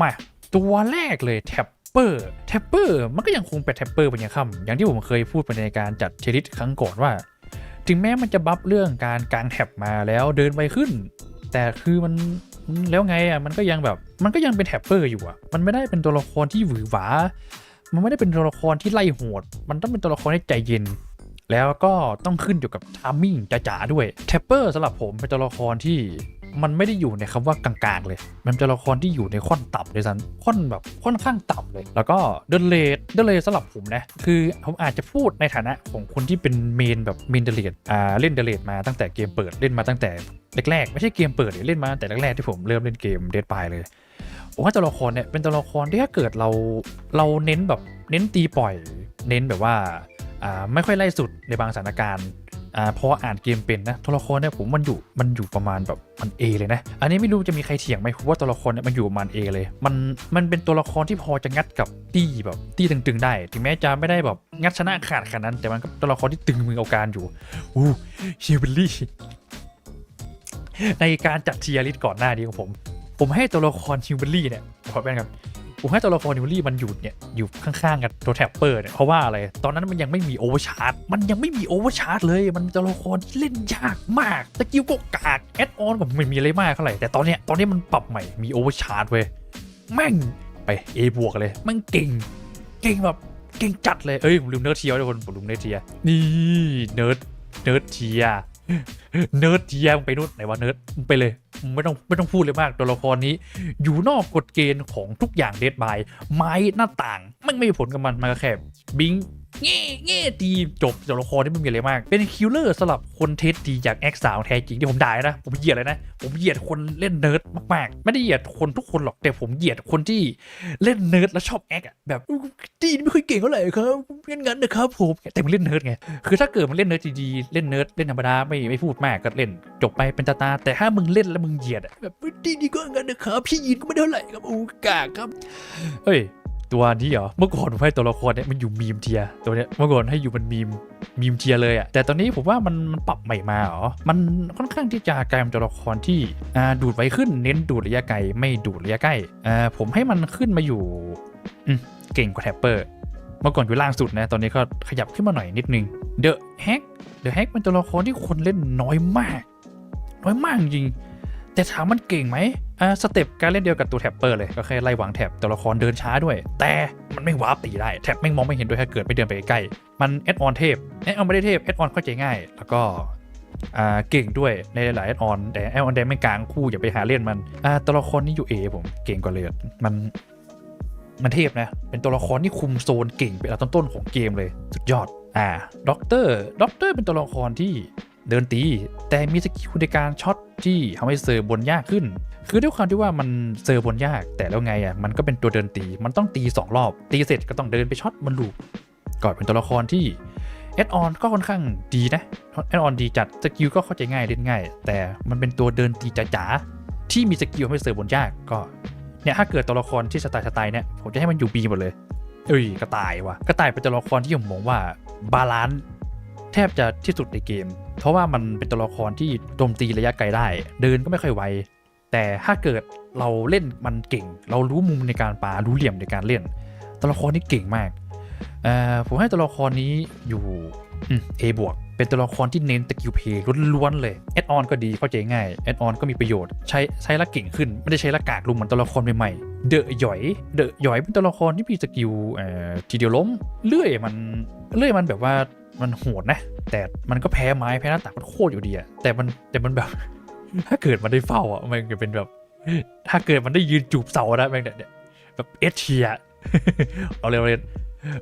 มาตัวแรกเลยแท็ปเปอร์แท็ปเปอร์มันก็ยังคงเป็นแท็ปเปอร์เป็นยังคำอย่างที่ผมเคยพูดไปในการจัดเทลิสครั้งก่อนว่า ถึงแม้มันจะบัฟเรื่องการกางแท็บมาแล้วเดินไปขึ้น แต่คือมันแล้วไงอะมันก็ยังแบบมันก็ยังเป็นแท็ปเปอร์อยู่อะ มันไม่ได้เป็นตัวละครที่หวือหวา มันไม่ได้เป็นตัวละครที่ไล่โหด มันต้องเป็นตัวละครที่ใจเย็น แล้วก็ต้องขึ้นอยู่กับทามมิ่งจ๋าๆด้วยแท็ปเปอร์สำหรับผมเป็นตัวละครที่ มันไม่ได้อยู่ในคำว่ากลางๆเลย มันเป็นตัวละครที่อยู่ในค่อนต่ำเลยสันค่อนแบบค่อนข้างต่ำเลย แล้วก็เดนเลดเดนเลดสำหรับผมนะ คือผมอาจจะพูดในฐานะของคนที่เป็นเมนแบบเมนเดเลดอ่าเล่นเดเลดมาตั้งแต่เกมเปิดเล่นมาตั้งแต่แรกๆไม่ใช่เกมเปิดเลยเล่นมาตั้งแต่แรกๆที่ผมเริ่มเล่นเกมเดดปายเลยผมว่าตัวละครเนี่ยเป็นตัวละครที่ถ้าเกิดเราเราเน้นแบบเน้นตีปล่อย เน้นแบบว่าอ่าไม่ค่อยไล่สุดในบางสถานการณ์ อ่าพราะว่าอ่านเกมเป็นนะตัวละครเนี่ยผมมันอยู่มันอยู่ประมาณแบบมัน A เลยนะ อันนี้ไม่รู้จะมีใครเถียงไหมผมว่าตัวละครเนี่ยมันอยู่ประมาณ A เลย มันมันเป็นตัวละครที่พอจะงัดกับตี้แบบตี้ตึงๆได้ ถึงแม้จะไม่ได้แบบงัดชนะขาดขนาดนั้น แต่มันก็ตัวละครที่ตึงมือเอาการอยู่อู้ฮิวเบลลี่ในการจัดเทียริสก่อนหน้านี้ของผม ผมให้ตัวละครฮิวเบลลี่เนี่ยขอแป้งครับ ผมให้ตัวละครฮิวลี่มันอยู่เนี่ยอยู่ข้างๆกับตัวแท็ปเปอร์เนี่ยเพราะว่าอะไร ตอนนั้นมันยังไม่มีโอเวอร์ชาร์จมันยังไม่มีโอเวอร์ชาร์จเลย มันตัวละครที่เล่นยากมากสกิลก็กากแอดออนก็ไม่มีอะไรมากเท่าไหร่แต่ตอนเนี้ยตอนนี้มันปรับใหม่มีโอเวอร์ชาร์จเว้ยแม่งไป A บวกเลยแมันเก่ง เก่งแบบเก่งจัดเลยเอ้ยผมลืมเนิร์ดเทียทุกคนผมลืมเนิร์ดเทียนี่เนิร์ดเนิร์ดเทียเนิร์ดเทียมึงไปนู่นไหนวะเนิร์ดมึงไปเลย ไม่ต้องไม่ต้องพูดเลยมากตัวละครนี้ อยู่นอกกฎเกณฑ์ของทุกอย่างเดดบายไม้หน้าต่างไม่ไม่ผลกับมันมันก็แค่บิง เง่เง่ดีจบตัวละครที่ไม่มีอะไรมาก เป็นคิลเลอร์สำหรับคนเทสดีจากแอคสาวแท้จริงที่ผมด่านะ ผมเหยียดเลยนะ ผมเหยียดคนเล่นเนิร์ดมากๆ ไม่ได้เหยียดคนทุกคนหรอกแต่ผมเหยียดคนที่เล่นเนิร์ดแล้วชอบแอคอะแบบดีไม่ค่อยเก่งเท่าไหร่ครับงั้นงั้นนะครับผมแต่มึงเล่นเนิร์ดไงคือถ้าเกิดมันเล่นเนิร์ดดีๆเล่นเนิร์ดเล่นธรรมดาไม่ไม่พูดมากก็เล่นจบไปเป็นตาตาแต่ถ้ามึงเล่นแล้วมึงเหยียดอะแบบดีดีก็งั้นนะครับพี่ยินก็ไม่เท่าไหร่ครับโอ้กากครับเฮ้ย ตัวนี้เหรอเมื่อก่อนผมให้ตัวละครเนี่ยมันอยู่มีมเทียตัวเนี้ยเมื่อก่อนให้อยู่มันมีมมีมเทียเลยอะแต่ตอนนี้ผมว่ามันมันปรับใหม่มาเหรอมันค่อนข้างที่จะกลายเป็นตัวละครที่อ่าดูดไวขึ้นเน้นดูดระยะไกลไม่ดูดระยะใกล้อ่าผมให้มันขึ้นมาอยู่อืมเก่งกว่าแท็ปเปอร์เมื่อก่อนอยู่ล่างสุดนะ ตอนนี้ก็ขยับขึ้นมาหน่อยนิดนึงเดอะแฮกเดอะแฮกเป็นตัวละครที่คนเล่นน้อยมาก น้อยมากจริง แต่ถามมันเก่งไหมอ่าสเต็ปการเล่นเดียวกับตัวแท็ปเปอร์เลย ก็แค่ไล่วางแท็บตัวละครเดินช้าด้วย แต่มันไม่วาร์ปตีได้ แท็บไม่มองไม่เห็นด้วยถ้าเกิดไม่เดินไปใกล้ มันแอดออนเทพแอดออนไม่ได้เทพแอดออนเข้าใจง่าย แล้วก็อ่าเก่งด้วยในหลายแอดออนแต่แอดออนแดงไม่กลางคู่อย่าไปหาเล่นมันอ่าตัวละครนี้อยู่เอผมเก่งกว่าเลยมันมันเทพนะ เป็นตัวละครที่คุมโซนเก่งเป็นอันดับต้นๆของเกมเลย สุดยอด อ่า ด็อกเตอร์ ด็อกเตอร์เป็นตัวละครที่ เดินตี แต่มีสกิลในการช็อตที่ทำให้เซอร์บนยากขึ้น คือด้วยความที่ว่ามันเซอร์บนยาก แต่แล้วไงอะมันก็เป็นตัวเดินตีมันต้องตี 2 รอบ ตีเสร็จก็ต้องเดินไปช็อตมันลูกก่อนเป็นตัวละครที่แอดออนก็ค่อนข้างดีนะแอดออนดีจัดสกิลก็เข้าใจง่ายเล่นง่าย แต่มันเป็นตัวเดินตีจ๋าๆที่มีสกิลให้เซอร์บนยากก็เนี่ยถ้าเกิดตัวละครที่สไตล์สไตล์เนี่ยผมจะให้มันอยู่บีหมดเลย เอ้ยกระต่ายว่ะกระต่ายเป็นตัวละครที่ผมมองว่าบาลานซ์ แทบจะที่สุดในเกม เพราะว่ามันเป็นตัวละครที่โจมตีระยะไกลได้ เดินก็ไม่ค่อยไว แต่ถ้าเกิดเราเล่นมันเก่ง เรารู้มุมในการปารู้เหลี่ยมในการเล่น ตัวละครนี้เก่งมากผมให้ตัวละครนี้อยู่อืม A บวกเป็นตัวละครที่เน้นตะกิวเพย์ล้วนๆเลยแอดออนก็ดีเข้าใจง่ายแอดออนก็มีประโยชน์ใช้ใช้ละเก่งขึ้น ไม่ได้ใช้ละกากลุมเหมือนตัวละครใหม่ๆเดอะหยอยเดอะหยอยเป็นตัวละครที่มีสกิลทีเดียวล้มเลื่อยมันเลื่อยมันแบบว่า มันโหดนะ แต่มันก็แพ้ไม้แพ้หน้าต่างมันโคตรอยู่ดีอะแต่มันแต่มันแบบ ถ้าเกิดมันได้เฝ้าอะมันจะเป็นแบบ ถ้าเกิดมันได้ยืนจูบเสานะแม่งเนี่ยแบบเอชเชียเอาเลยเอาเลย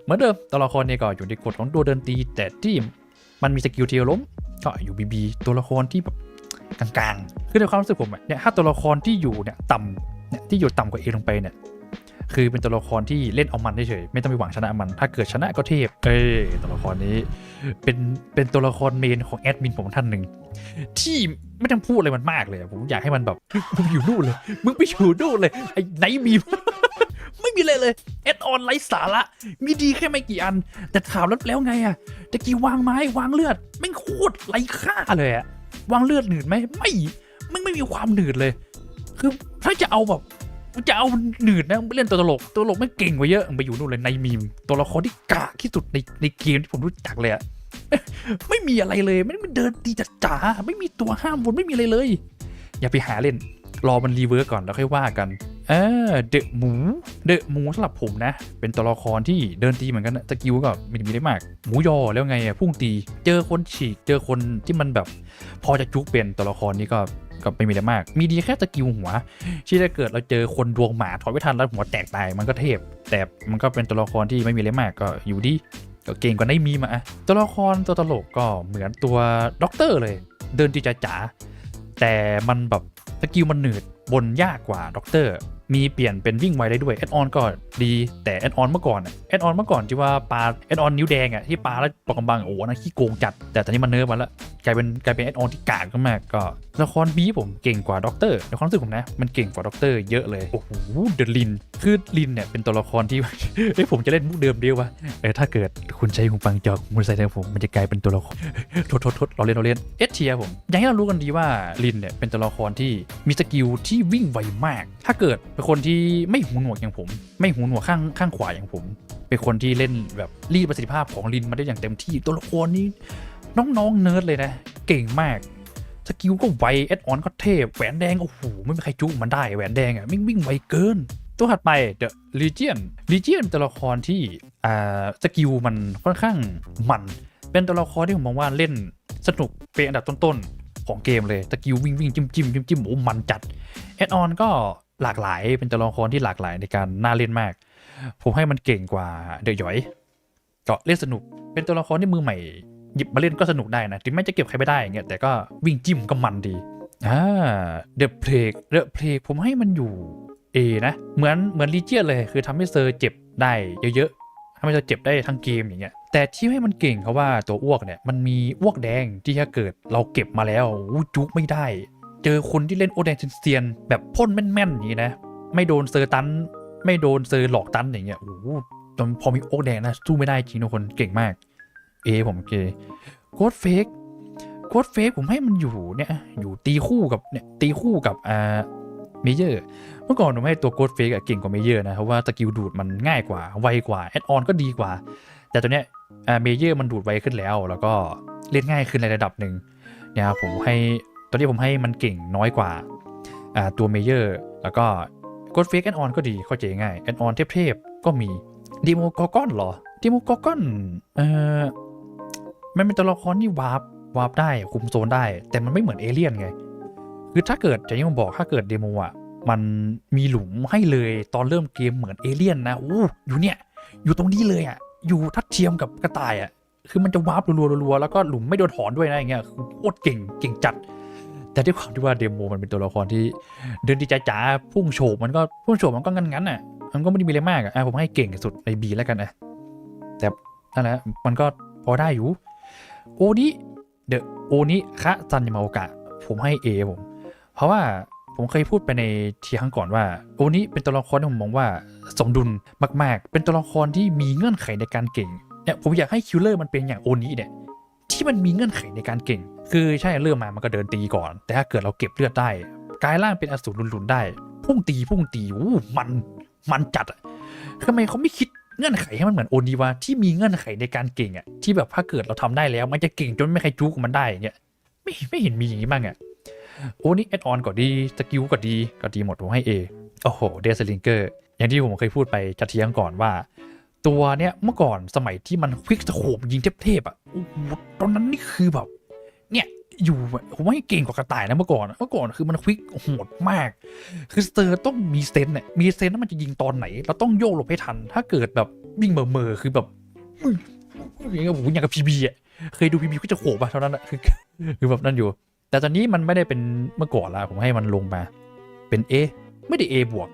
เหมือนเดิมตัวละครเนี่ยก็อยู่ในกฎของตัวเดินตีแต่ที่มันมีสกิลเทียล้มก็อยู่บีบีตัวละครที่แบบกลางๆ คือในความรู้สึกผมเนี่ยถ้าตัวละครที่อยู่เนี่ยต่ำเนี่ยที่อยู่ต่ำกว่าเอลงไปเนี่ย คือเป็นตัวละครที่เล่นเอามันเฉยๆไม่ต้องไปหวังชนะมัน ถ้าเกิดชนะก็เทพ เอ้ยตัวละครนี้ เป็นเป็นตัวละครเมนของแอดมินผมท่านหนึ่งที่ไม่ต้องพูดอะไรมันมากเลยผมอยากให้มันแบบมึงอยู่นู่นเลยมึงไปอยู่นู่นเลยไอ้ไหนมีไม่มีเลยเลยแอดออนไร้สาระมีดีแค่ไม่กี่อัน แต่ถามแล้วแล้วไงอะตะกี้วางไม้วางเลือดไม่โคตรไร้ค่าเลยอะวางเลือดหนืดไหมไม่ไม่ไม่มีความหนืดเลย คือถ้าจะเอาแบบ จะเอาหนืดนะไปเล่นตัวตลกตัวตลกไม่เก่งกว่าเยอะไปอยู่นู่นเลยในมีมตัวละครที่กาที่สุดในในเกมที่ผมรู้จักเลยอะไม่มีอะไรเลยไม่ไม่เดินตีจัดจ๋าไม่มีตัวห้ามวนไม่มีอะไรเลย อย่าไปหาเล่น รอมันรีเวิร์กก่อนแล้วค่อยว่ากันเออเดอะหมูเดอะหมูสำหรับผมนะ เป็นตัวละครที่เดินตีเหมือนกันนะสกิลก็ไมีมีได้มาก หมูยอแล้วไงอะพุ่งตี เจอคนฉีก เจอคนที่มันแบบ พอจะจุกเป็นตัวละครนี้ก็ ก็ไม่มีอะไรมาก มีดีแค่สกิลหัว ที่ถ้าเกิดเราเจอคนดวงหมาถอยไม่ทันแล้วหัวแตกตายมันก็เทพ แต่มันก็เป็นตัวละครที่ไม่มีอะไรมากก็อยู่ดีก็เก่งกว่าได้มีมาตัวละครตัวตลกก็เหมือนตัวด็อกเตอร์เลย เดินจีจ๋าแต่มันแบบสกิลมันหนืด บนยากกว่าด็อกเตอร์มีเปลี่ยนเป็นวิ่งไวได้ด้วยแอดออนก็ดีแต่แอดออนเมื่อก่อนแอดออนเมื่อก่อนที่ว่าปลาแอดออนนิ้วแดงอะที่ปลาแล้วปอกกำบังโอ้โหนะขี้โกงจัด แต่ตอนนี้มันเนิร์ฟมาแล้วกลายเป็นกลายเป็นแอดออนที่กากมากก็ละครบีผมเก่งกว่าด็อกเตอร์ในความรู้สึกผมนะ มันเก่งกว่าด็อกเตอร์เยอะเลย โอ้โหเดลิน คือลินเนี่ยเป็นตัวละครที่เอ้ผมจะเล่นมุกเดิมเดียววะเออถ้าเกิดคุณใช้หูฟังจอคุณใส่ในผมมันจะกลายเป็นตัวละครทษโทษโทษเราเล่นเราเล่นเอสเทียผมอย่างที่เรารู้กันดีว่าลินเนี่ยเป็นตัวละครที่มีสกิลที่วิ่งไวมาก ถ้าเกิดเป็นคนที่ไม่หูหนวกอย่างผม ไม่หูหนวกข้างข้างขวาอย่างผม เป็นคนที่เล่นแบบรีดประสิทธิภาพของลินมาได้อย่างเต็มที่ตัวละครนี้น้องๆเนิร์ดเลยนะ เก่งมากสกิลก็ไวเอดออนก็เทพแหวนแดงโอ้โหไม่มีใครจุมันได้แหวนแดงอะวิ่งวิ่งไวเกิน ตัวถัดไป The Legion Legion ตัวละครที่อ่าสกิลมันค่อนข้างมัน เป็นตัวละครที่ผมมองว่าเล่นสนุกเป็นอันดับต้นๆของเกมเลยสกิลวิ่งวิ่งจิ้มจิ้มจิ้มจิ้มโอ้มันจัด อดออนก็หลากหลายเป็นตัวละครที่หลากหลายในการน่าเล่นมาก ผมให้มันเก่งกว่าเดอะหยอยก็เล่นสนุก เป็นตัวละครที่มือใหม่หยิบมาเล่นก็สนุกได้นะ ถึงแม้จะเก็บใครไม่ได้เงี้ยแต่ก็วิ่งจิ้มก็มันดีอ่าเดอะเพลกเดอะเพลกผมให้มันอยู่ A นะเหมือนเหมือนลีเจียเลยคือทำให้เซอร์เจ็บได้เยอะๆทำให้เซอร์เจ็บได้ทั้งเกมอย่างเงี้ยแต่ที่ให้มันเก่งเพราะว่าตัวอ้วกเนี่ยมันมีอ้วกแดงที่ถ้าเกิดเราเก็บมาแล้วอู้จุกไม่ได้ เจอคนที่เล่นโอแดงเซียนแบบพ่นแม่นๆอย่างนี้นะ ไม่โดนเซอร์ตัน ไม่โดนเซอร์หลอกตันอย่างเงี้ยโอ้โหตอนพอมีโอแดงนะสู้ไม่ได้จริงทุกคนเก่งมาก เอผมเคโคดเฟกโคดเฟกผมให้มันอยู่เนี่ยอยู่ตีคู่กับเนี่ยตีคู่กับอ่าเมเยอร์ เมื่อก่อนผมให้ตัวโคดเฟกเก่งกว่าเมเยอร์นะเพราะว่าสกิลดูดมันง่ายกว่า ไวกว่าแอดออนก็ดีกว่า แต่ตัวเนี้ยอ่าเมเยอร์มันดูดไวขึ้นแล้ว แล้วก็เล่นง่ายขึ้นในระดับหนึ่งเนี่ยครับผมให้ ตัวนี้ผมให้มันเก่งน้อยกว่าตัวเมเยอร์แล้วก็โคดเฟกแอดออนก็ดีเข้าใจง่ายแอดออนเทพๆก็มีดีโมกอกอนเหรอดีโมกอกอนเอ่อมันเป็นตัวละครที่วาร์ปวาร์ปได้คุมโซนได้ แต่มันไม่เหมือนเอเลี่ยนไง คือถ้าเกิดจะยังบอกถ้าเกิดเดโมอะมันมีหลุมให้เลยตอนเริ่มเกมเหมือนเอเลี่ยนนะโอ้อยู่เนี่ย อยู่ตรงนี้เลยอะ อยู่ทัดเทียมกับกระต่ายอะ คือมันจะวาร์ปรัวๆรัวแล้วก็หลุมไม่โดนถอนด้วยนะอย่างเงี้ยคือโคตรเก่งเก่งจัด แต่ด้วยความที่ว่าเดโมมันเป็นตัวละครที่เดินดีจ๋าๆพุ่งโฉบมันก็พุ่งโฉบมันก็งั้นๆอะมันก็ไม่ได้มีอะไรมากอะอะผมให้เก่งที่สุดในบีแล้วกันอะแต่นั่นแหละมันก็พอได้อยู่โอนิเดอะโอนิคะซันยามาโอกะผมให้ A ผม เพราะว่าผมเคยพูดไปในทีครั้งก่อนว่าโอนิเป็นตัวละครที่ผมมองว่าสมดุลมาก ๆ เป็นตัวละครที่มีเงื่อนไขในการเก่งเนี่ยผมอยากให้คิลเลอร์มันเป็นอย่างโอนิเนี่ยที่มันมีเงื่อนไขในการเก่ง คือใช่เริ่มมามันก็เดินตีก่อน แต่ถ้าเกิดเราเก็บเลือดได้กลายร่างเป็นอสูรหลุนๆได้ พุ่งตีพุ่งตีอู้มันมันจัดอะทำไมเขาไม่คิดเงื่อนไขให้มันเหมือนโอนิวะที่มีเงื่อนไขในการเก่งอะที่แบบถ้าเกิดเราทำได้แล้ว มันจะเก่งจนไม่ใครจู้กับมันได้เงี้ยไม่ไม่เห็นมีอย่างนี้บ้างอะโอนี่แอดออนก็ดีสกิลก็ดีก็ดีหมดผมให้ A โอ้โหเดซลิงเกอร์อย่างที่ผมเคยพูดไปจะเทียงก่อนว่า ตัวเนี้ยเมื่อก่อนสมัยที่มันควิกสโคบยิงเทพๆอะโอ้โหตอนนั้นนี่คือแบบ เนี่ยอยู่ผมว่าเก่งกว่ากระต่ายนะเมื่อก่อนเมื่อก่อนคือมันควิกโหดมาก คือสเตอร์ต้องมีเซนส์เนี่ยมีเซนส์ว่ามันจะยิงตอนไหน เราต้องโยกหลบให้ทัน ถ้าเกิดแบบวิ่งเมอๆคือแบบอย่างเงี้ยผมอย่างกับพีบีอะเคยดูพีบีก็จะโขบอะเท่านั้นอะคือคือแบบนั่นอยู่ แต่ตอนนี้มันไม่ได้เป็นเมื่อก่อนละผมให้มันลงมา เป็น A ไม่ได้ A บวก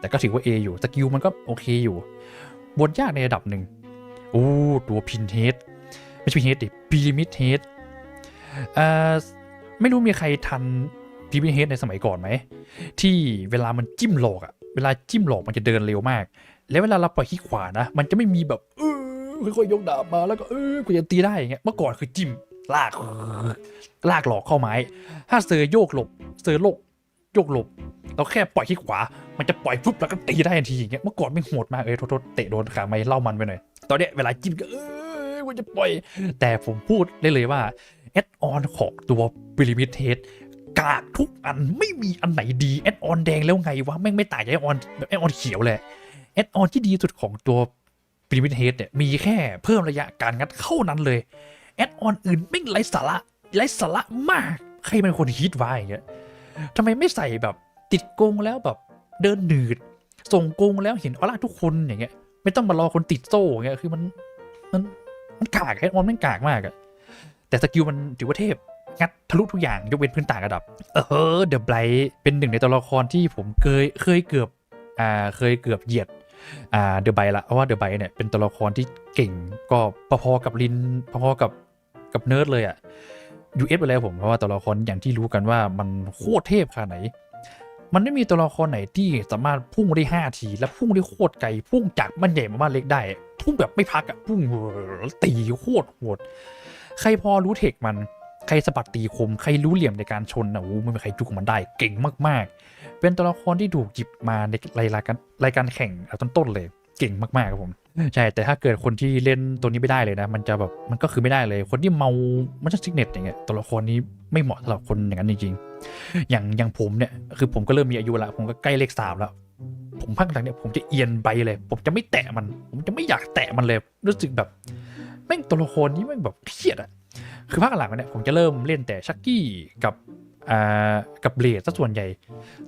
แต่ก็ถือว่า A อยู่สกิลมันก็โอเคอยู่บทยากในระดับหนึ่งโอ้ตัวพินเฮดไม่ใช่พินเฮดดิพีริมิดเฮด เอ่อไม่รู้มีใครทันพีริมิดเฮดในสมัยก่อนไหม ที่เวลามันจิ้มหลอกอะเวลาจิ้มหลอกมันจะเดินเร็วมาก แล้วเวลาเราปล่อยขี้ขวานะ มันจะไม่มีแบบเออค่อยๆยกดาบมาแล้วก็เออกูจะตีได้อย่างเงี้ยเมื่อก่อนคือจิ้มลากลากหลอกเข้าไม้ ถ้าเซอร์โยกหลบเซอร์โลกโยกหลบ เราแค่ปล่อยที่ขวา มันจะปล่อยปุ๊บแล้วก็ตีได้ทันทีอย่างเงี้ยเมื่อก่อนไม่โหดมากเอ้ยโทษโทษเตะโดนขาไม่เล่ามันไปหน่อยตอนเนี้ยเวลาจิ้มก็เอ้ยมันจะปล่อย แต่ผมพูดได้เลยว่า แอดออนของตัวบิลิมิเทสกากทุกอันไม่มีอันไหนดีแอดออนแดงแล้วไงวะแม่งไม่ต่างจากแอดออนแบบแอดออนเขียวเลยแอดออนที่ดีสุดของตัวบิลิมิเทสเนี่ยมีแค่เพิ่มระยะการงัดเข้านั้นเลยแอดออนอื่นแม่งไร้สาระไร้สาระมากใครเป็นคนฮิตวะอย่างเงี้ยทำไมไม่ใส่แบบติดกงแล้วแบบเดินหนืด ส่งกงแล้วเห็นออร่าทุกคนอย่างเงี้ย ไม่ต้องมารอคนติดโซ่อย่างเงี้ยคือมันมันมันกากแอดออนมันกากมากอะ แต่สกิลมันถือว่าเทพงัดทะลุทุกอย่างยกเว้นพื้นต่างระดับ เออเดอะไบรท์เป็นหนึ่งในตัวละครที่ผมเคยเคยเกือบอ่าเคยเกือบเหยียดอ่าเดอะไบรท์ละเพราะว่าเดอะไบรท์เนี่ยเป็นตัวละครที่เก่งก็พอๆกับลินพอๆกับกับเนิร์ดเลยอะยูเอสไปแล้วผมเพราะว่าตัวละครอย่างที่รู้กันว่ามันโคตรเทพขนาดไหน มันไม่มีตัวละครไหนที่สามารถพุ่งได้ 5 ที และพุ่งได้โคตรไกลพุ่งจากบ้านใหญ่มาบ้านเล็กได้พุ่งแบบไม่พักอะพุ่งตีโคตรโหด ใครพอรู้เทคมัน ใครสะบัดตีคม ใครรู้เหลี่ยมในการชนนะโอ้ไม่มีใครจุกมันได้เก่งมากๆ เป็นตัวละครที่ถูกหยิบมาในรายการรายการแข่งต้นๆเลยเก่งมากๆครับผมใช่แต่ถ้าเกิดคนที่เล่นตัวนี้ไม่ได้เลยนะ มันจะแบบมันก็คือไม่ได้เลย คนที่เมามันจะซิกเน็ตอย่างเงี้ยตัวละครนี้ไม่เหมาะสำหรับคนอย่างนั้นจริงๆอย่างอย่างผมเนี่ยคือผมก็เริ่มมีอายุละผมก็ใกล้เลขสามแล้วผมพักหลังเนี่ยผมจะเอียนไปเลย ผมจะไม่แตะมัน ผมจะไม่อยากแตะมันเลย รู้สึกแบบ ม่งตัวละครนี้แม่งแบบเครียดอะคือภาคหลังเนี่ยผมจะเริ่มเล่นแต่ชักกี้กับอ่ากับเบลดซะส่วนใหญ่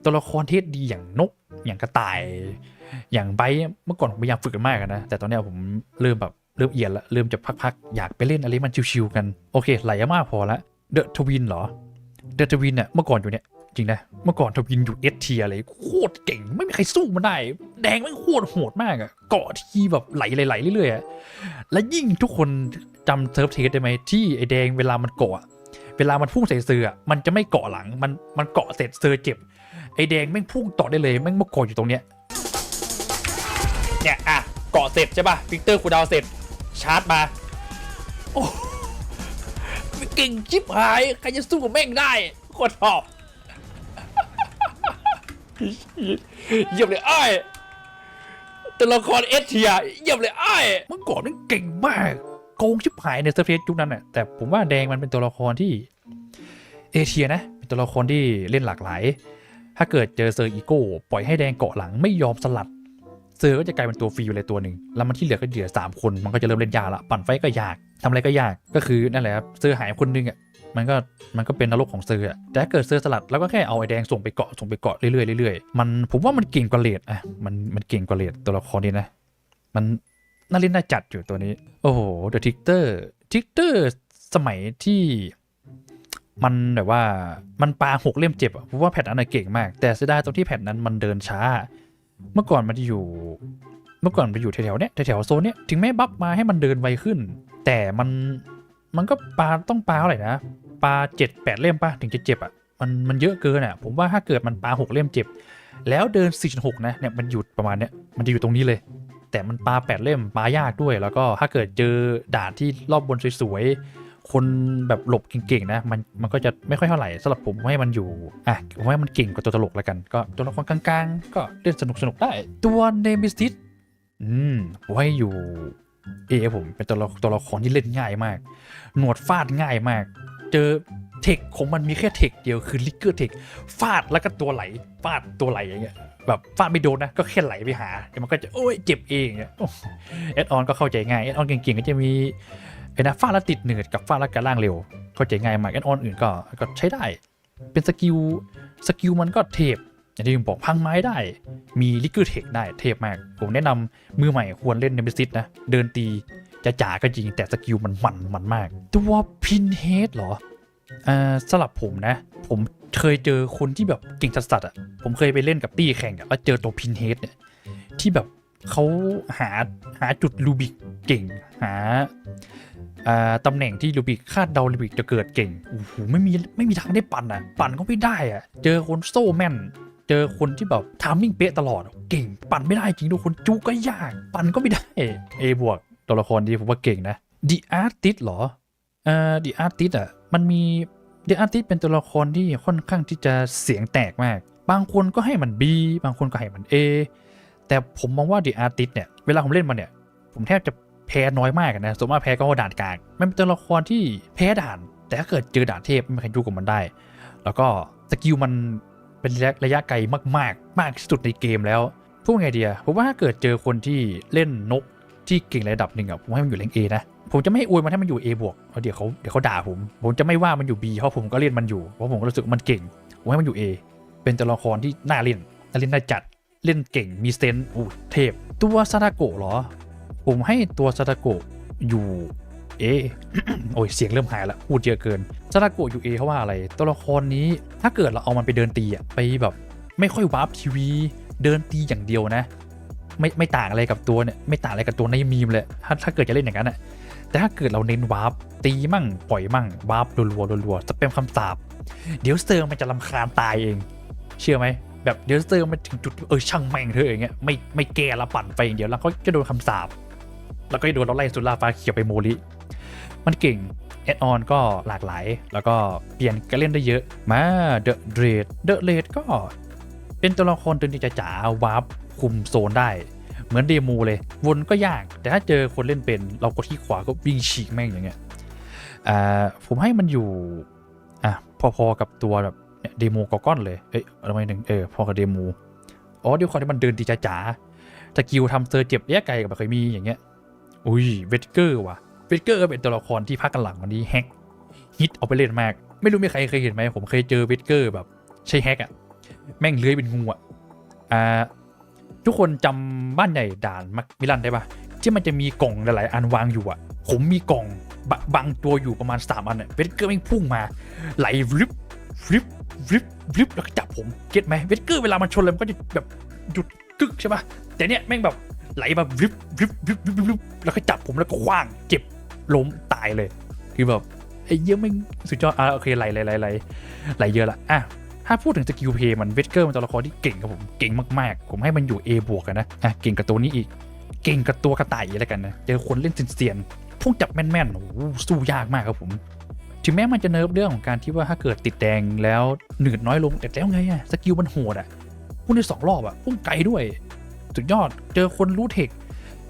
ตัวละครเทศดีอย่างนก อย่างกระต่าย อย่างไบเมื่อก่อนผมพยายามฝึกกันมากนะ แต่ตอนนี้ผมเริ่มแบบเริ่มเอียนละเริ่มจะพักๆ อยากไปเล่นอะไรมันชิวๆกัน โอเคไหลมากพอละเดอะทวินเหรอเดอะทวินเนี่ยเมื่อก่อนอยู่เนี่ย จริงนะ เมื่อก่อนทวินอยู่เอสเทียเลยโคตรเก่ง ไม่มีใครสู้มันได้ แดงม่งโคตรโหดมากอะเกาะที่แบบไหลไหลเรื่อยๆอะและยิ่งทุกคนจำเซิร์ฟเทสได้ไหมที่ไอแดงเวลามันเกาะอะเวลามันพุ่งใส่เสืออะมันจะไม่เกาะหลัง มัน มันเกาะเสร็จเสือเจ็บ ไอแดงแม่งพุ่งต่อได้เลย แม่งมาเกาะอยู่ตรงเนี้ย เนี่ย อะ เกาะเสร็จใช่ป่ะฟิกเตอร์คูดาวเสร็จ ชาร์จมา โอ้เก่งชิบหาย ใครจะสู้กับแม่งได้โคตรชอบ เยี่ยมเลยไอ้ตัวละครเอสเทียเยี่ยมเลยไอ้เมื่อก่อนมันเก่งมากโกงชิบหายในเซอร์เฟซยุคนั้นน่ะแต่ผมว่าแดงมันเป็นตัวละครที่เอเชียนะ เป็นตัวละครที่เล่นหลากหลาย ถ้าเกิดเจอเซอร์อีโก้ปล่อยให้แดงเกาะหลังไม่ยอมสลัด เซอร์ก็จะกลายเป็นตัวฟรีไปเลยตัวหนึ่งแล้วมันที่เหลือก็เหลือสามคนมันก็จะเริ่มเล่นยากละปั่นไฟก็ยากทำอะไรก็ยากก็คือนั่นแหละครับเซอร์หายคนหนึงอะ มันก็มันก็เป็นนรกของเซอร์อะแต่เกิดเซอร์สลัดแล้วก็แค่เอาไอ้แดงส่งไปเกาะส่งไปเกาะเรื่อยๆเรื่อยๆมันผมว่ามันเก่งกว่าเลดอะมันมันเก่งกว่าเลดตัวละครนี้นะ มันน่าเล่นน่าจัดอยู่ตัวนี้ โอ้โหเดอะทิกเตอร์ทิกเตอร์สมัยที่มันแบบว่ามันปาหกเล่มเจ็บอะผมว่าแพทนั้นเก่งมาก แต่เสียดายตรงที่แพทนั้นมันเดินช้า เมื่อก่อนมันจะอยู่ เมื่อก่อนมันอยู่แถวๆเนี้ยแถวๆโซนเนี้ยถึงแม้บัฟมาให้มันเดินไวขึ้น แต่มันมันก็ปาต้องปาเท่าไหร่นะ ปลาเจ็ดแปดเล่มปะถึงจะเจ็บอะมันมันเยอะเกินอะผมว่าถ้าเกิดมันปลาหกเล่มเจ็บ แล้วเดิน 4.6 นะเนี่ยมันหยุดประมาณเนี้ยมันจะอยู่ตรงนี้เลย แต่มันปลาแปดเล่มปลายากด้วย แล้วก็ถ้าเกิดเจอด่านที่รอบบนสวยๆคนแบบหลบเก่งๆนะมันมันก็จะไม่ค่อยเท่าไหร่สำหรับผมผมให้มันอยู่อะผมให้มันเก่งกว่าตัวตลกแล้วกันก็ตัวละครกลางๆ ก็เล่นสนุกๆได้ตัวเนมิสติสอืมผมให้อยู่ เอผมเป็นตัวละตัวละครที่เล่นง่ายมาก หนวดฟาดง่ายมาก เจอเทคของมันมีแค่เทคเดียวคือลิกเกอร์เทคฟาดแล้วก็ตัวไหลฟาดตัวไหลอย่างเงี้ยแบบฟาดไม่โดนนะก็แค่ไหลไปหาแต่มันก็จะโอ้ยเจ็บเองเงี้ยแอดออนก็เข้าใจง่ายแอดออนเก่งๆก็จะมีไอ้นะฟาดแล้วติดเนืดกับฟาดแล้วกระล่างเร็วเข้าใจง่ายมากแอดออนอื่นก็ก็ใช้ได้ เป็นสกิลสกิลมันก็เทพ อย่างที่ผมบอกพังไม้ได้ มีลิกเกอร์เทคได้เทพมาก ผมแนะนำมือใหม่ควรเล่นเนมิซิสนะ เดินตีจะจ๋าก็จริงแต่สกิลมันมันมันมาก ตัวพินเฮดเหรออ่าสำหรับผมนะ ผมเคยเจอคนที่แบบเก่งสัสๆอะ ผมเคยไปเล่นกับตี้แข่งอะแล้วเจอตัวพินเฮดเนี่ยที่แบบเขาหาหาจุดลูบิกเก่งหาอ่าตำแหน่งที่ลูบิกคาดเดาลูบิกจะเกิดเก่งโอ้โหไม่มีไม่มีทางได้ปั่นอะ ปั่นก็ไม่ได้อะ เจอคนโซ่แม่น เจอคนที่แบบทามมิ่งเป๊ะตลอด เก่ง ปั่นไม่ได้จริงดูคนจูก็ยาก ปั่นก็ไม่ได้เอบวกตัวละครที่ผมว่าเก่งนะ The Artist เหรอเอ่อ The Artist อะมันมี The Artist เป็นตัวละครที่ค่อนข้างที่จะเสียงแตกมาก บางคนก็ให้มัน B บางคนก็ให้มัน A แต่ผมมองว่า The Artist เนี่ยเวลาผมเล่นมันเนี่ย ผมแทบจะแพ้น้อยมากนะสมมติว่าแพ้ก็ด่านกลาง มันเป็นตัวละครที่แพ้ด่าน แต่ถ้าเกิดเจอด่านเทพไม่มีใครยุ่งกับมันได้ แล้วก็สกิลมัน เป็นระยะระยะไกลมากๆมากที่สุดในเกมแล้วพูดไงเดียผมว่าถ้าเกิดเจอคนที่เล่นนกที่เก่งระดับหนึ่งอะผมให้มันอยู่เลง A นะผมจะไม่ให้อวยมันให้มันอยู่ A บวกเดี๋ยวเขาเดี๋ยวเขาด่าผม ผมจะไม่ว่ามันอยู่ B เพราะผมก็เล่นมันอยู่เพราะผมก็รู้สึกมันเก่งผมให้มันอยู่ A เป็นตัวละครที่น่าเล่นน่าเล่นน่าจัดเล่นเก่งมีเซนส์อู้เทพ ตัวซาดาโกะเหรอ ผมให้ตัวซาดาโกะอยู่ A โอ้ยเสียงเริ่มหายละพูดเยอะเกินซาดาโกะอยู่ A เพราว่าอะไร ตัวละครนี้ถ้าเกิดเราเอามันไปเดินตีอะไปแบบไม่ค่อยวาร์ปทีวี เดินตีอย่างเดียวนะ ไม่ไม่ต่างอะไรกับตัวเนี่ยไม่ต่างอะไรกับตัวในมีมเลยถ้าถ้าเกิดจะเล่นอย่างนั้นอะแต่ถ้าเกิดเราเน้นวาร์ปตีมั่งปล่อยมั่งวาร์ปรัวๆรัวๆสเปมคำสาปเดี๋ยวเซอร์มันจะลำคาญตายเอง เชื่อไหมแบบเดี๋ยวเซอร์มันถึงจุดเออช่างแม่งเธออย่างเงี้ยไม่ไม่แก้ละปั่นไปอย่างเดียวแล้วก็จะโดนคำสาป แล้วก็โดนเราไล่สุดลาฟ้าเขียวไปโมลิ มันเก่งแอดออนก็หลากหลาย แล้วก็เปลี่ยนการเล่นได้เยอะ มาเดอะเรดเดอะเรดก็เป็นตัวละครตัวนี้จ๋าวาร์ปคุมโซนได้ เหมือนเดโมเลยวนก็ยาก แต่ถ้าเจอคนเล่นเป็น เรากดที่ขวาก็วิ่งฉีกแม่งอย่างเงี้ยอ่าผมให้มันอยู่อะพอๆกับตัวแบบเดโมกอก้อนเลย เอ้ยทำไมหนึ่งเออพอกับเดโมอ๋อเดี๋ยวคอนที่มันเดินตีจ๋าๆสกิลทำเซอร์เจ็บแยกไกลกับแบบเคยมีอย่างเงี้ย อุ้ยเวทเกอร์ว่ะเวทเกอร์เป็นตัวละครที่ภาคกันหลังวันนี้แฮกฮิตเอาไปเล่นมาก ไม่รู้มีใครเคยเห็นไหมผมเคยเจอเวทเกอร์แบบใช้แฮกอะแม่งเลื้อยเป็นงูอะอ่าทุกคนจำบ้านใหญ่ด่านมักมิลันได้ปะที่มันจะมีกล่องหลาย ๆ อันวางอยู่อะผมมีกล่องบะบังตัวอยู่ประมาณ3อันอะเวทเกอร์แม่งพุ่งมา ไหลริบริบริบริบแล้วก็จับผมเก็ตไหมเวทเกอร์เวลามันชนเลยมันก็จะแบบหยุดกึกใช่ปะแต่เนี้ยแม่งแบบ ไหลแบบริบริบริบริบริบแล้วก็จับผมแล้วก็คว้างเจ็บล้มตายเลย คือแบบไอ้เยอะไม่งสุดยอดอะโอเคไหลไหลไหลไหลไหลเยอะละอะถ้าพูดถึงสกิลเพย์มันเวทเกอร์มันตัวละครที่เก่งครับผมเก่งมากๆ ผมให้มันอยู่ A บวกนะอะเก่งกับตัวนี้อีก เก่งกับตัวกระต่ายอะไรกันนะเจอคนเล่นเซียนๆพวกจับแม่นๆโอ้สู้ยากมากครับผมถึงแม้มันจะเนิร์ฟเรื่องของการที่ว่าถ้าเกิดติดแดงแล้วหนืดน้อยลงแต่แล้วไงอะสกิลมันโหดอะพุ่งได้สองรอบอะพุ่งไกลด้วย สุดยอด เจอคนรู้เทค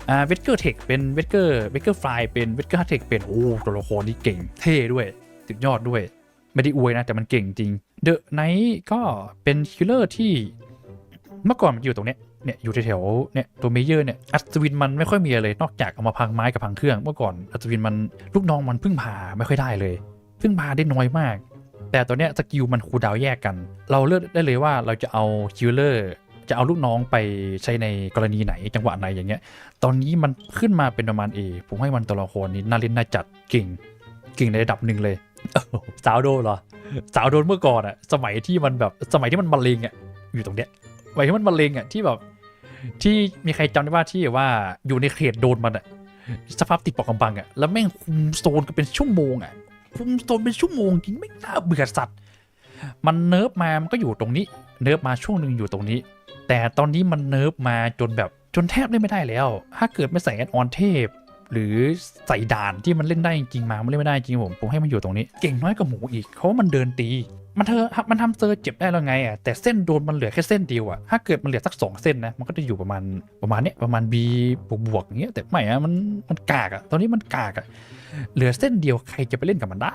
อ่าเวทเกอร์เทคเป็นเวทเกอร์เวทเกอร์ฟลายเป็นเวทเกอร์เทคเป็นโอ้ตัวละครนี่เก่งเท่ด้วยสุดยอดด้วย ไม่ได้อวยนะ แต่มันเก่งจริงเดอะไนท์ก็เป็นคิลเลอร์ที่เมื่อก่อนมันอยู่ตรงเนี้ยเนี่ยอยู่แถวๆเนี่ยตัวเมเยอร์เนี่ยอัศวินมันไม่ค่อยมีอะไรนอกจากเอามาพังไม้กับพังเครื่องเมื่อก่อนอัศวินมันลูกน้องมันพึ่งพาไม่ค่อยได้เลยพึ่งพาได้น้อยมาก แต่ตัวเนี้ยสกิลมันคูดาวแยกกัน เราเลือกได้เลยว่าเราจะเอาคิลเลอร์ จะเอาลูกน้องไปใช้ในกรณีไหนจังหวะไหนอย่างเงี้ย ตอนนี้มันขึ้นมาเป็นประมาณ A ผมให้มันตัวละครนี้น่าเล่นน่าจัดเก่งเก่งในระดับหนึ่งเลยสาวโดนเหรอสาวโดนเมื่อก่อนอะสมัยที่มันแบบสมัยที่มันมะเร็งอะอยู่ตรงเนี้ยสมัยที่มันมะเร็งอะที่แบบ ที่มีใครจำได้ว่าที่ว่าอยู่ในเขตโดนมันอะสภาพติดปอกกำบังอะแล้วแม่งคุมโซนกันเป็นชั่วโมงอะคุมโซนเป็นชั่วโมงจริงไม่น่าเบื่อสัตว์มันเนิร์ฟมา มันก็อยู่ตรงนี้ เนิร์ฟมาช่วงหนึ่งอยู่ตรงนี้ แต่ตอนนี้มันเนิร์ฟมาจนแบบจนแทบเล่นไม่ได้แล้ว ถ้าเกิดไม่ใส่แอดออนเทพ หรือใส่ด่านที่มันเล่นได้จริงมา มันเล่นไม่ได้จริงผม ผมให้มันอยู่ตรงนี้ เก่งน้อยกว่าหมูอีก เพราะว่ามันเดินตี มันเธอ มันทำเซอร์เจ็บได้แล้วไงอะ แต่เส้นโดนมันเหลือแค่เส้นเดียวอะ ถ้าเกิดมันเหลือสักสองเส้นนะ มันก็จะอยู่ประมาณประมาณเนี้ยประมาณ B บวกบวกอย่างเงี้ย แต่ไม่อะ มัน มันกากอะ ตอนนี้มันกากอะ เหลือเส้นเดียวใครจะไปเล่นกับมันได้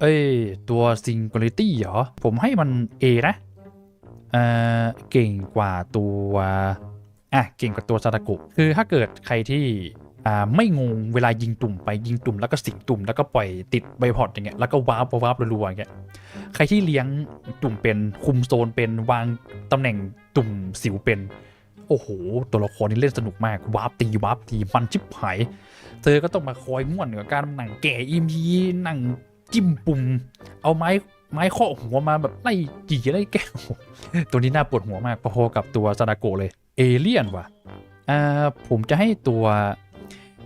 เอ้ย ตัวซิง u l ลิตี้เหรอ ผมให้มัน A นะ เอ่อเก่งกว่าตัวอะเก่งกว่าตัวซาตากุคือถ้าเกิดใครที่อ่าไม่งงเวลายิงตุ่มไปยิงตุ่มแล้วก็สิงตุ่มแล้วก็ปล่อยติดใบพอดอย่างเงี้ยแล้วก็วาร์ปวาร์ปรัวๆอย่างเงี้ยใครที่เลี้ยงตุ่มเป็นคุมโซนเป็นวางตำแหน่งตุ่มสิวเป็น โอ้โห ตัวละครนี้เล่นสนุกมากวาร์ปตีวาร์ปตีมันชิบหายเธอก็ต้องมาคอยง่วนกับการหนังแก่อีมีหนังจิ้มปุ่ม เอาไม้ ไม้ข้อหัวมาแบบไล่จีไล่แก้ว ตัวนี้น่าปวดหัวมากพอๆกับตัวซาดาโกะเลย เอเลียนว่ะอ่าผมจะให้ตัว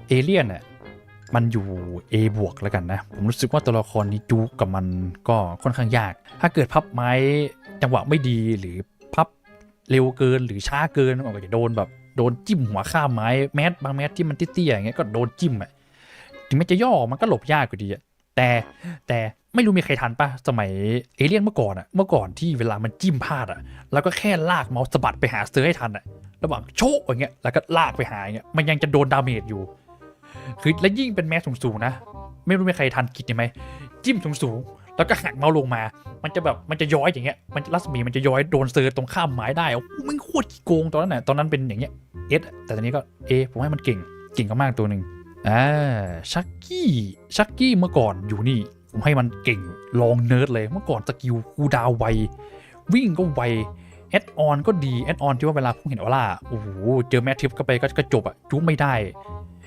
เอเลียนน่ะมันอยู่ A บวกแล้วกันนะ ผมรู้สึกว่าตัวละครนี้จูกับมันก็ค่อนข้างยาก ถ้าเกิดพับไม้จังหวะไม่ดีหรือพับเร็วเกินหรือช้าเกินก็จะโดนแบบโดนจิ้มหัวข้ามไม้แมสบางแมสที่มันเตี้ยๆอย่างเงี้ยก็โดนจิ้มอะถึงแม้จะย่อมันก็หลบยากอยู่ดีอะแต่แต่ ไม่รู้มีใครทันปะสมัยเอเลี่ยนเมื่อก่อนอะเมื่อก่อนที่เวลามันจิ้มพลาดอะแล้วก็แค่ลากเมาส์สะบัดไปหาเซอร์ให้ทันอะระหว่างโชกอย่างเงี้ยแล้วก็ลากไปหาอย่างเงี้ยมันยังจะโดนดาเมจอยู่ คือและยิ่งเป็นแมสสูงๆนะ ไม่รู้มีใครทันกิจไหมจิ้มสูงๆแล้วก็หักเมาส์ลงมา มันจะแบบมันจะย้อยอย่างเงี้ยมันรัศมีมันจะย้อยโดนเซอร์ตรงข้ามไม้ได้โอ้มันโคตรโกงตอนนั้นน่ะตอนนั้นเป็นอย่างเงี้ยเอสแต่ตอนนี้ก็เอผมให้มันเก่งเก่งก็มากตัวหนึ่งอ่าชักกี้ชักกี้เมื่อก่อนอยู่นี่ ผมให้มันเก่งลองเนิร์ดเลยเมื่อก่อนสกิลคูดาวไว วิ่งก็ไวแอดออนก็ดีแอดออนที่ว่าเวลาพุ่งเห็นออร่าโอ้โหเจอแมททิปก็ไปก็ก็จบอะจุ๊บไม่ได้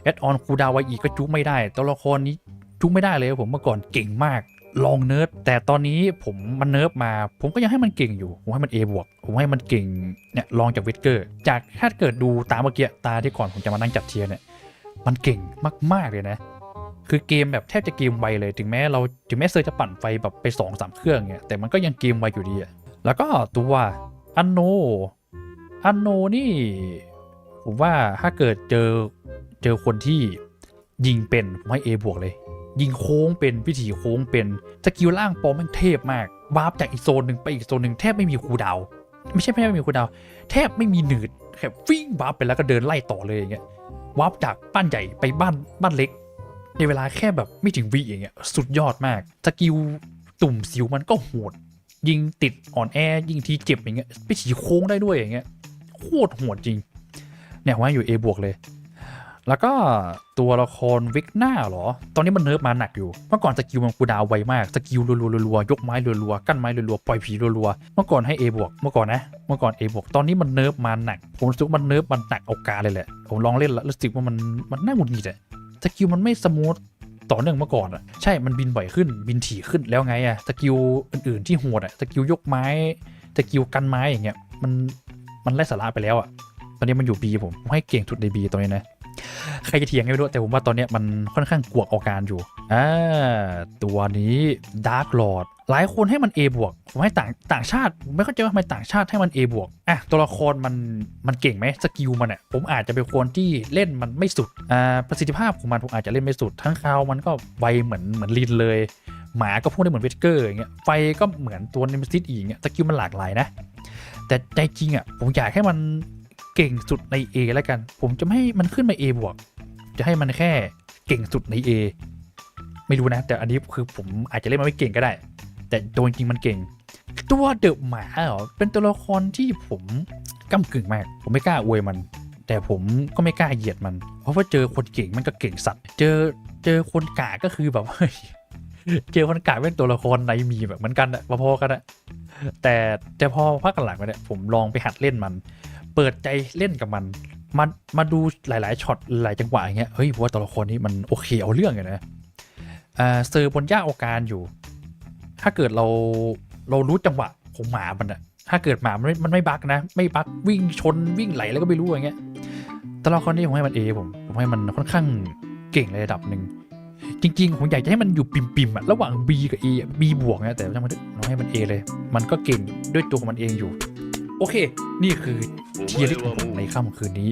แอดออนคูดาวไวอีกก็จุ๊บไม่ได้ตัวละครนี้จุ๊บไม่ได้เลยผมเมื่อก่อนเก่งมากลองเนิร์ดแต่ตอนนี้ผมมันเนิร์ฟมา ผมก็ยังให้มันเก่งอยู่ ผมให้มัน A บวกผมให้มันเก่งเนี่ยลองจากเวทเกอร์ จากถ้าเกิดดูตามเมื่อกี้ตาที่ก่อนผมจะมานั่งจัดเทียร์เนี่ย มันเก่งมาก ๆ เลยนะ คือเกมแบบแทบจะเกมไวเลยถึงแม้เราถึงแม้เซอร์จะปั่นไฟแบบไป2อสามเครื่องเนี่ยแต่มันก็ยังเกมไวอยู่ดีอะแล้วก็ตัวอันโนอันโนนี่ผมว่าถ้าเกิดเจอเจอคนที่ยิงเป็นผมให้ A บวกเลย ยิงโค้งเป็นวิถีโค้งเป็นสกิลล่างปอมม่งเทพมากวาร์ปจากอีกโซนหนึ่งไปอีกโซนหนึ่งแทบไม่มีคูดาวไม่ใช่แค่ไม่มีคูดาวแทบไม่มีหนืดแค่วิ่งวาร์ปไปแล้วก็เดินไล่ต่อเลยอย่างเงี้ยวาร์ปจากบ้านใหญ่ไปบ้านบ้านเล็ก ในเวลาแค่แบบไม่ถึงวิอย่างเงี้ยสุดยอดมากสกิลตุ่มสิวมันก็โหด ยิงติดอ่อนแอยิงทีเจ็บอย่างเงี้ยไปฉีโค้งได้ด้วยอย่างเงี้ยโคตรโหดจริง เนี่ยว่าอยู่ A บวกเลย แล้วก็ตัวละครวิกหน้าเหรอ ตอนนี้มันเนิร์ฟมาหนักอยู่ เมื่อก่อนสกิลมันกูดาวไวมากสกิลรัวๆรัวๆยกไม้รัวๆกั้นไม้รัวๆปล่อยผีรัวๆเมื่อก่อนให้ A บวกเมื่อก่อนนะเมื่อก่อน A บวกตอนนี้มันเนิร์ฟมาหนักผมรู้สึกมันเนิร์ฟมันหนักเอาการเลยแหละผมลองเล่นแล้วรู้สึกว่ามันมันน่าหงุดหงิดอะ สกิลมันไม่สมูทต่อเนื่องเมื่อก่อนอะใช่มันบินบ่อยขึ้นบินถี่ขึ้นแล้วไงอะสกิลอื่นๆที่โหดอะสกิลยกไม้สกิลกันไม้อย่างเงี้ยมันมันไร้สาระไปแล้วอะตอนนี้มันอยู่ B ผมผมให้เก่งสุดใน B ตอนนี้นะใครจะเถียงไงไม่รู้แต่ผมว่าตอนนี้มันค่อนข้างกวกเอาการอยู่อ่าตัวนี้ Dark Lord หลายคนให้มัน A บวกผมให้ต่างต่างชาติผมไม่เข้าใจว่าทำไมต่างชาติให้มัน A บวกอะตัวละครมันมันเก่งไหมสกิลมันอะผมอาจจะเป็นคนที่เล่นมันไม่สุดอ่าประสิทธิภาพของมันผมอาจจะเล่นไม่สุด ทั้งคราวมันก็ไวเหมือนเหมือนลินเลย หมาก็พูดได้เหมือนเวทเกอร์อย่างเงี้ยไฟก็เหมือนตัวนิมซิตอีกอย่างเงี้ยสกิลมันหลากหลายนะ แต่ใจจริงอะผมอยากให้มันเก่งสุดใน A แล้วกัน ผมจะไม่ให้มันขึ้นมา A บวกจะให้มันแค่เก่งสุดใน A ไม่รู้นะ แต่อันนี้คือผมอาจจะเล่นมันไม่เก่งก็ได้ แต่ตัวจริงมันเก่ง ตัวเดอะหมาเหรอเป็นตัวละครที่ผมก้ากึ่งมาก ผมไม่กล้าอวยมัน แต่ผมก็ไม่กล้าเหยียดมัน เพราะว่าเจอคนเก่งมันก็เก่งสัตว์ เจอเจอคนกาก็คือแบบเฮ้ยเจอคนกาเป็นตัวละครในมีแบบเหมือนกันอะพอๆกันอะแต่แต่พอพักหลังมาเนี่ยผมลองไปหัดเล่นมัน เปิดใจเล่นกับมันมามาดูหลาย ๆช็อตหลายจังหวะอย่างเงี้ยเฮ้ยผมว่าตัวละครนี้มันโอเคเอาเรื่องอยู่นะอ่าเซอร์บนย่าโอการอยู่ ถ้าเกิดเราเรารู้จังหวะของหมามันอะถ้าเกิดหมามันไม่มันไม่บักนะ ไม่บักวิ่งชนวิ่งไหลแล้วก็ไม่รู้อย่างเงี้ยตัวละครนี้ผมให้มันเอผมผมให้มันค่อนข้างเก่งในระดับหนึ่งจริงๆผมอยากจะให้มันอยู่ปิ่มๆอะระหว่าง B กับ A อะ B บวกนะแต่ช่างมันเราให้มัน A เลย มันก็เก่งด้วยตัวของมันเองอยู่ โอเค นี่คือเทียร์ลิสต์ของผมในค่ำคืนนี้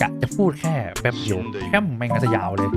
กะจะพูดแค่แป๊บเดียวแค่ไม่งั้นจะยาวเลย